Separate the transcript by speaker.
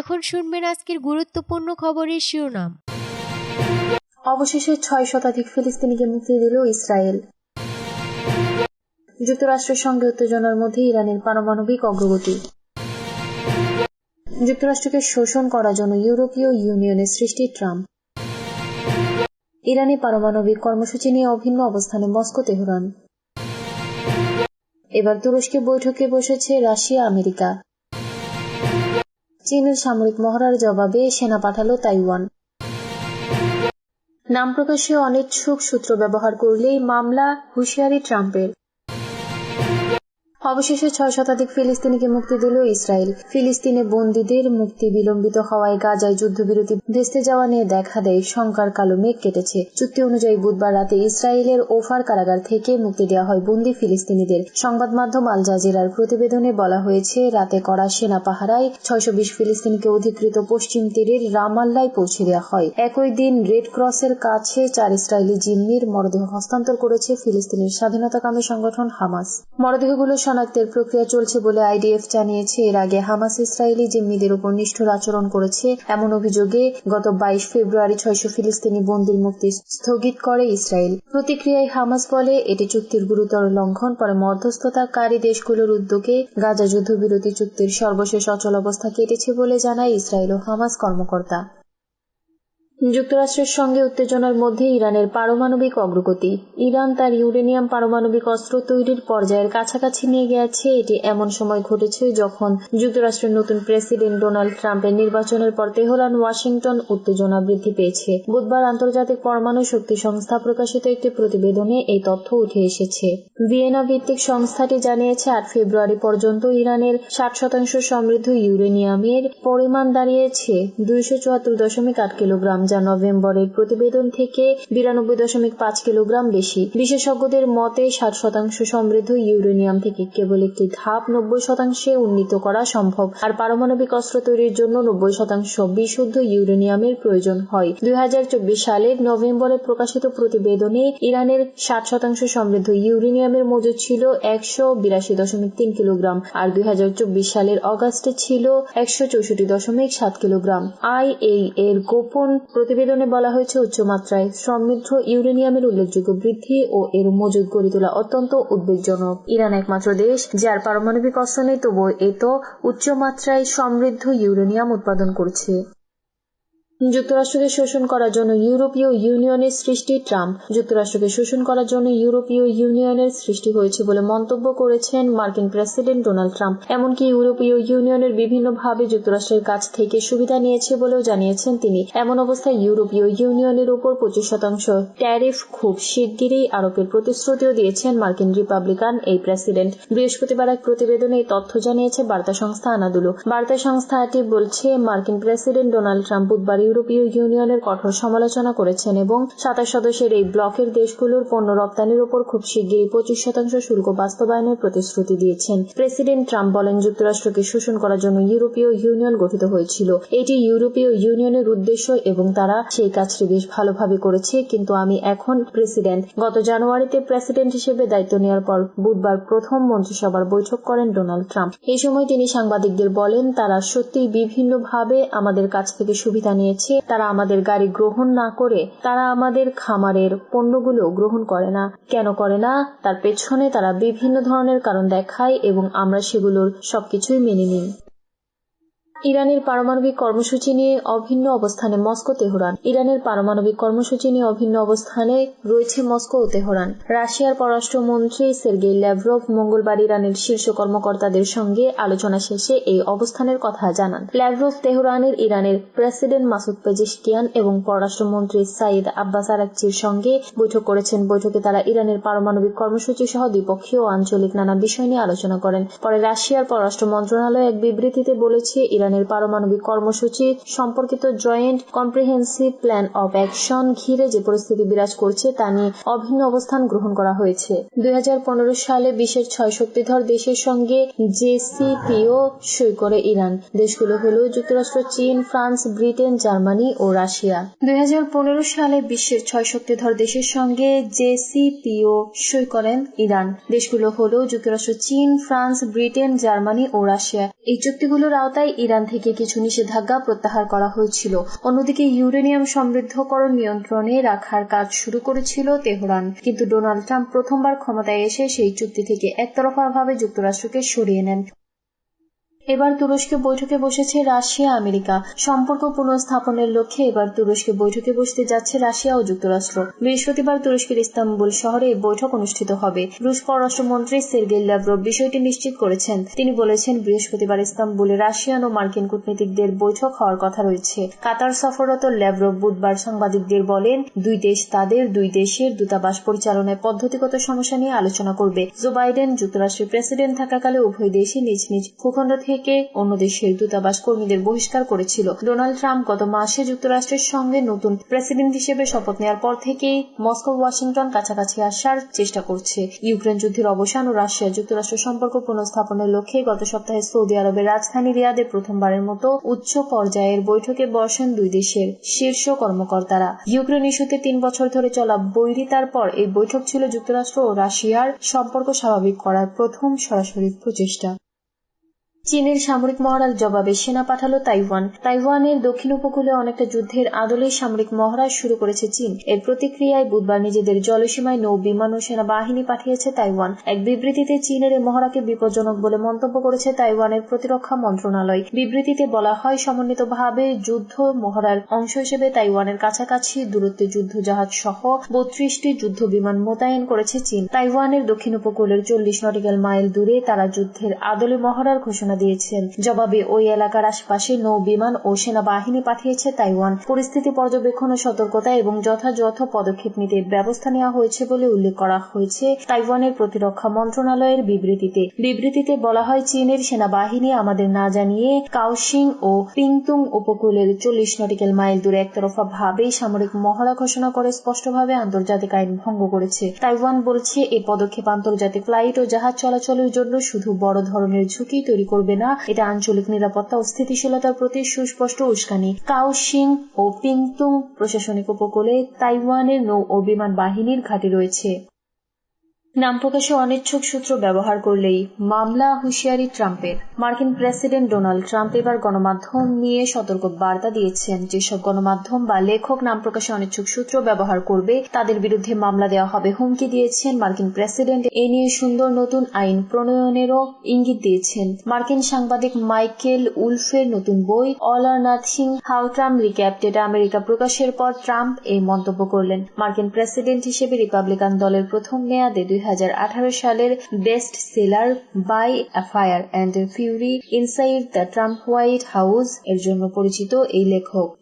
Speaker 1: এখন শুনবেন আজকের গুরুত্বপূর্ণ খবরের শিরোনাম
Speaker 2: অবশেষে ছয় শতাধিক ফিলিস্তিনিকে মুক্তি দিল ইসরায়েল যুক্তরাষ্ট্রের সঙ্গে উত্তেজনার মধ্যে ইরানের পারমাণবিক অগ্রগতি যুক্তরাষ্ট্রকে শোষণ করার জন্য ইউরোপীয় ইউনিয়নের সৃষ্টি ট্রাম্প ইরানি পারমাণবিক কর্মসূচি নিয়ে অভিন্ন অবস্থানে মস্কো তেহরান এবার তুরস্কে বৈঠকে বসেছে রাশিয়া আমেরিকা চীনের সামরিক মহড়ার জবাবে সেনা পাঠালো তাইওয়ান নাম প্রকাশে অনিচ্ছুক সূত্র ব্যবহার করলেই মামলা হুঁশিয়ারি ট্রাম্পের অবশেষে ছয় শতাধিক ফিলিস্তিনিকে মুক্তি দিল ইসরায়েল ফিলিস্তিনে বন্দীদের মুক্তি বিলম্বিত হওয়ায় গাজায় যুদ্ধবিরতি ভেস্তে যাওয়া নিয়ে দেখা দেয় শঙ্কার কালো মেঘ কেটেছে চুক্তি অনুযায়ী বুধবার রাতে ইসরায়েলের ওফার কারাগার থেকে মুক্তি দেওয়া হয় বন্দী ফিলিস্তিনিদের সংবাদ মাধ্যম আল জাজিরার প্রতিবেদনে বলা হয়েছে রাতে করা সেনা পাহারায় ছয়শ ফিলিস্তিনিকে অধিকৃত পশ্চিম তীরের রামাল্লায় পৌঁছে দেওয়া হয় একই দিন রেড ক্রসের কাছে চার ইসরায়েলি জিম্মির মরদেহ হস্তান্তর করেছে ফিলিস্তিনের স্বাধীনতাকামী সংগঠন হামাস মরদেহগুলো শনাক্তের প্রক্রিয়া চলছে বলে আইডিএফ জানিয়েছে এর আগে হামাস ইসরায়েলি জিম্মিদের উপর নিষ্ঠুর আচরণ করেছে এমন অভিযোগে গত বাইশ ফেব্রুয়ারি ছয়শ ফিলিস্তিনি বন্দির মুক্তি স্থগিত করে ইসরায়েল প্রতিক্রিয়ায় হামাস বলে এটি চুক্তির গুরুতর লঙ্ঘন পরে মধ্যস্থতাকারী দেশগুলোর উদ্যোগে গাজা যুদ্ধবিরতি চুক্তির সর্বশেষ অচল অবস্থা কেটেছে বলে জানায় ইসরায়েল ও হামাস কর্মকর্তা যুক্তরাষ্ট্রের সঙ্গে উত্তেজনার মধ্যে ইরানের পারমাণবিক অগ্রগতি ইরান তার ইউরেনিয়াম পারমাণবিক অস্ত্র তৈরির পর্যায়ের কাছাকাছি নিয়ে গেছে এটি এমন সময় ঘটেছে যখন যুক্তরাষ্ট্রের নতুন প্রেসিডেন্ট ডোনাল্ড ট্রাম্পের নির্বাচনের পর তেহরান ওয়াশিংটন উত্তেজনা বৃদ্ধি পেয়েছে বুধবার আন্তর্জাতিক পরমাণু শক্তি সংস্থা প্রকাশিত একটি প্রতিবেদনে এই তথ্য উঠে এসেছে ভিয়েনা ভিত্তিক সংস্থাটি জানিয়েছে আট ফেব্রুয়ারি পর্যন্ত ইরানের ষাট শতাংশ সমৃদ্ধ ইউরেনিয়ামের পরিমাণ দাঁড়িয়েছে দুইশো চুয়াত্তর দশমিক আট কিলোগ্রাম যা নভেম্বরের প্রতিবেদন থেকে বিরানব্বই দশমিক পাঁচ কিলোগ্রাম বেশি বিশেষজ্ঞদের মতে ষাট শতাংশ সমৃদ্ধ ইউরেনিয়াম থেকে কেবল একটি ধাপ নব্বই শতাংশে উন্নীত করা সম্ভব আর পারমাণবিক অস্ত্র তৈরির জন্য নব্বই শতাংশ বিশুদ্ধ ইউরেনিয়ামের প্রয়োজন হয় দুই সালের নভেম্বরে প্রকাশিত প্রতিবেদনে ইরানের ষাট শতাংশ সমৃদ্ধ ইউরেনিয়ামের মজুদ ছিল একশো বিরাশি দশমিক তিন কিলোগ্রাম আর দুই সালের অগাস্টে ছিল একশো চৌষট্টি দশমিক সাত কিলোগ্রাম আই এর গোপন প্রতিবেদনে বলা হয়েছে উচ্চমাত্রায় সমৃদ্ধ ইউরেনিয়ামের উল্লেখযোগ্য বৃদ্ধি ও এর মজুদ গড়ে তোলা অত্যন্ত উদ্বেগজনক ইরান একমাত্র দেশ যার পারমাণবিক অস্ত্র নেই তবুও এত উচ্চমাত্রায় সমৃদ্ধ ইউরেনিয়াম উৎপাদন করছে যুক্তরাষ্ট্রকে শোষণ করার জন্য ইউরোপীয় ইউনিয়নের সৃষ্টি ট্রাম্প যুক্তরাষ্ট্রকে শোষণ করার জন্য ইউরোপীয় ইউনিয়নের সৃষ্টি হয়েছে বলে মন্তব্য করেছেন মার্কিন প্রেসিডেন্ট ডোনাল্ড ট্রাম্প এমনকি ইউরোপীয় ইউনিয়নের বিভিন্নভাবে যুক্তরাষ্ট্রের কাছ থেকে সুবিধা নিয়েছে বলেও জানিয়েছেন তিনি এমন অবস্থায় ইউরোপীয় ইউনিয়নের উপর পঁচিশ শতাংশ ট্যারিফ খুব শিগগিরই আরোপের প্রতিশ্রুতিও দিয়েছেন মার্কিন রিপাবলিকান এই প্রেসিডেন্ট বৃহস্পতিবার এক প্রতিবেদনে এই তথ্য জানিয়েছে বার্তা সংস্থা আনাদুলো বার্তা সংস্থাটি বলছে মার্কিন প্রেসিডেন্ট ডোনাল্ড ট্রাম্প বুধবার ইউরোপীয় ইউনিয়নের কঠোর সমালোচনা করেছেন এবং সাতাশ সদস্যের এই ব্লকের দেশগুলোর পণ্য রপ্তানির উপর খুব শিগগিরই পঁচিশ শতাংশ শুল্ক বাস্তবায়নের প্রতিশ্রুতি দিয়েছেন প্রেসিডেন্ট ট্রাম্প বলেন যুক্তরাষ্ট্রকে শোষণ করার জন্য ইউরোপীয় ইউনিয়ন গঠিত হয়েছিল এটি ইউরোপীয় ইউনিয়নের উদ্দেশ্য এবং তারা সেই কাজটি বেশ ভালোভাবে করেছে কিন্তু আমি এখন প্রেসিডেন্ট গত জানুয়ারিতে প্রেসিডেন্ট হিসেবে দায়িত্ব নেওয়ার পর বুধবার প্রথম মন্ত্রিসভার বৈঠক করেন ডোনাল্ড ট্রাম্প এই সময় তিনি সাংবাদিকদের বলেন তারা সত্যিই বিভিন্নভাবে আমাদের কাছ থেকে সুবিধা নিয়েছে নিয়েছি তারা আমাদের গাড়ি গ্রহণ না করে তারা আমাদের খামারের পণ্যগুলো গ্রহণ করে না কেন করে না তার পেছনে তারা বিভিন্ন ধরনের কারণ দেখায় এবং আমরা সেগুলোর সবকিছুই মেনে নিই ইরানের পারমাণবিক কর্মসূচি নিয়ে অভিন্ন অবস্থানে মস্কো তেহরান ইরানের পারমাণবিক কর্মসূচি নিয়ে অভিন্ন অবস্থানে রয়েছে মস্কো ও তেহরান রাশিয়ার পররাষ্ট্রমন্ত্রী সের্গেই ল্যাভরভ মঙ্গলবার ইরানের শীর্ষ কর্মকর্তাদের সঙ্গে আলোচনা শেষে এই অবস্থানের কথা জানান ল্যাভরভ তেহরানের ইরানের প্রেসিডেন্ট মাসুদ পেজিস্টিয়ান এবং পররাষ্ট্রমন্ত্রী সাইদ আব্বাস আরাকচির সঙ্গে বৈঠক করেছেন বৈঠকে তারা ইরানের পারমাণবিক কর্মসূচি সহ দ্বিপক্ষীয় ও আঞ্চলিক নানা বিষয় নিয়ে আলোচনা করেন পরে রাশিয়ার পররাষ্ট্র মন্ত্রণালয় এক বিবৃতিতে বলেছে ইরান ইরানের পারমাণবিক কর্মসূচি সম্পর্কিত joint comprehensive plan of action ঘিরে যে পরিস্থিতি বিরাজ করছে তা নিয়ে অভিন্ন অবস্থান গ্রহণ করা হয়েছে দুই সালে বিশ্বের ছয় শক্তিধর দেশের সঙ্গে জেসিপিও সই করে ইরান দেশগুলো হল যুক্তরাষ্ট্র চীন ফ্রান্স ব্রিটেন জার্মানি ও রাশিয়া দুই সালে বিশ্বের ছয় শক্তিধর দেশের সঙ্গে জেসিপিও সই করেন ইরান দেশগুলো হল যুক্তরাষ্ট্র চীন ফ্রান্স ব্রিটেন জার্মানি ও রাশিয়া এই চুক্তিগুলোর আওতায় ইরান ইরান থেকে কিছু নিষেধাজ্ঞা প্রত্যাহার করা হয়েছিল অন্যদিকে ইউরেনিয়াম সমৃদ্ধকরণ নিয়ন্ত্রণে রাখার কাজ শুরু করেছিল তেহরান কিন্তু ডোনাল্ড ট্রাম্প প্রথমবার ক্ষমতায় এসে সেই চুক্তি থেকে একতরফাভাবে যুক্তরাষ্ট্রকে সরিয়ে নেন এবার তুরস্কে বৈঠকে বসেছে রাশিয়া আমেরিকা সম্পর্ক পুনঃস্থাপনের লক্ষ্যে এবার তুরস্কে বৈঠকে বসতে যাচ্ছে রাশিয়া ও যুক্তরাষ্ট্র বৃহস্পতিবার তুরস্কের ইস্তাম্বুল শহরে এই বৈঠক অনুষ্ঠিত হবে রুশ পররাষ্ট্রমন্ত্রী সের্গেল ল্যাভরভ বিষয়টি নিশ্চিত করেছেন তিনি বলেছেন বৃহস্পতিবার ইস্তাম্বুলে রাশিয়ান ও মার্কিন কূটনীতিকদের বৈঠক হওয়ার কথা রয়েছে কাতার সফররত ল্যাভরভ বুধবার সাংবাদিকদের বলেন দুই দেশ তাদের দুই দেশের দূতাবাস পরিচালনায় পদ্ধতিগত সমস্যা নিয়ে আলোচনা করবে জো বাইডেন যুক্তরাষ্ট্রের প্রেসিডেন্ট থাকাকালে উভয় দেশই নিজ নিজ ভূখণ্ড থেকে থেকে অন্য দেশের দূতাবাস কর্মীদের বহিষ্কার করেছিল ডোনাল্ড ট্রাম্প গত মাসে যুক্তরাষ্ট্রের সঙ্গে নতুন প্রেসিডেন্ট হিসেবে শপথ নেওয়ার পর থেকেই মস্কো ওয়াশিংটন কাছাকাছি আসার চেষ্টা করছে ইউক্রেন যুদ্ধের অবসান ও রাশিয়া যুক্তরাষ্ট্র সম্পর্ক পুনঃস্থাপনের লক্ষ্যে গত সপ্তাহে সৌদি আরবের রাজধানী রিয়াদে প্রথমবারের মতো উচ্চ পর্যায়ের বৈঠকে বসেন দুই দেশের শীর্ষ কর্মকর্তারা ইউক্রেন ইস্যুতে তিন বছর ধরে চলা বৈরিতার পর এই বৈঠক ছিল যুক্তরাষ্ট্র ও রাশিয়ার সম্পর্ক স্বাভাবিক করার প্রথম সরাসরি প্রচেষ্টা চীনের সামরিক মহড়ার জবাবে সেনা পাঠালো তাইওয়ান তাইওয়ানের দক্ষিণ উপকূলে অনেকটা যুদ্ধের আদলে সামরিক মহড়া শুরু করেছে চীন এর প্রতিক্রিয়ায় বুধবার নিজেদের জলসীমায় নৌ বিমান ও সেনাবাহিনী পাঠিয়েছে তাইওয়ান এক বিবৃতিতে চীনের এই মহড়াকে বিপজ্জনক বলে মন্তব্য করেছে তাইওয়ানের প্রতিরক্ষা মন্ত্রণালয় বিবৃতিতে বলা হয় সমন্বিতভাবে যুদ্ধ মহড়ার অংশ হিসেবে তাইওয়ানের কাছাকাছি দূরত্বে যুদ্ধ জাহাজ সহ বত্রিশটি যুদ্ধ বিমান মোতায়েন করেছে চীন তাইওয়ানের দক্ষিণ উপকূলের চল্লিশ নটিক্যাল মাইল দূরে তারা যুদ্ধের আদলে মহড়ার ঘোষণা ঘোষণা দিয়েছে জবাবে ওই এলাকার আশপাশে নৌ বিমান ও সেনাবাহিনী পাঠিয়েছে তাইওয়ান পরিস্থিতি পর্যবেক্ষণ ও সতর্কতা এবং যথাযথ পদক্ষেপ নিতে ব্যবস্থা নেওয়া হয়েছে বলে উল্লেখ করা হয়েছে তাইওয়ানের প্রতিরক্ষা মন্ত্রণালয়ের বিবৃতিতে বিবৃতিতে বলা হয় চীনের সেনাবাহিনী আমাদের না জানিয়ে কাউশিং ও পিংতুং উপকূলের চল্লিশ নটিক্যাল মাইল দূরে একতরফা ভাবে সামরিক মহড়া ঘোষণা করে স্পষ্টভাবে আন্তর্জাতিক আইন ভঙ্গ করেছে তাইওয়ান বলছে এ পদক্ষেপ আন্তর্জাতিক ফ্লাইট ও জাহাজ চলাচলের জন্য শুধু বড় ধরনের ঝুঁকি তৈরি করবে করবে না এটা আঞ্চলিক নিরাপত্তা ও স্থিতিশীলতার প্রতি সুস্পষ্ট উস্কানি কাউশিং ও পিংতুং প্রশাসনিক উপকূলে তাইওয়ানের নৌ ও বিমান বাহিনীর ঘাঁটি রয়েছে নাম প্রকাশে অনিচ্ছুক সূত্র ব্যবহার করলেই মামলা হুঁশিয়ারি ট্রাম্পের মার্কিন প্রেসিডেন্ট ডোনাল্ড ট্রাম্প এবার গণমাধ্যম নিয়ে সতর্ক বার্তা দিয়েছেন যেসব গণমাধ্যম বা লেখক নাম প্রকাশে অনিচ্ছুক সূত্র ব্যবহার করবে তাদের বিরুদ্ধে মামলা দেওয়া হবে হুমকি দিয়েছেন মার্কিন প্রেসিডেন্ট এ নিয়ে সুন্দর নতুন আইন প্রণয়নেরও ইঙ্গিত দিয়েছেন মার্কিন সাংবাদিক মাইকেল উলফের নতুন বই all or nothing how Trump recaptured America প্রকাশের পর ট্রাম্প এই মন্তব্য করলেন মার্কিন প্রেসিডেন্ট হিসেবে রিপাবলিকান দলের প্রথম মেয়াদে দুই সালের best seller by fire and fury inside the Trump White House এর জন্য পরিচিত এই লেখক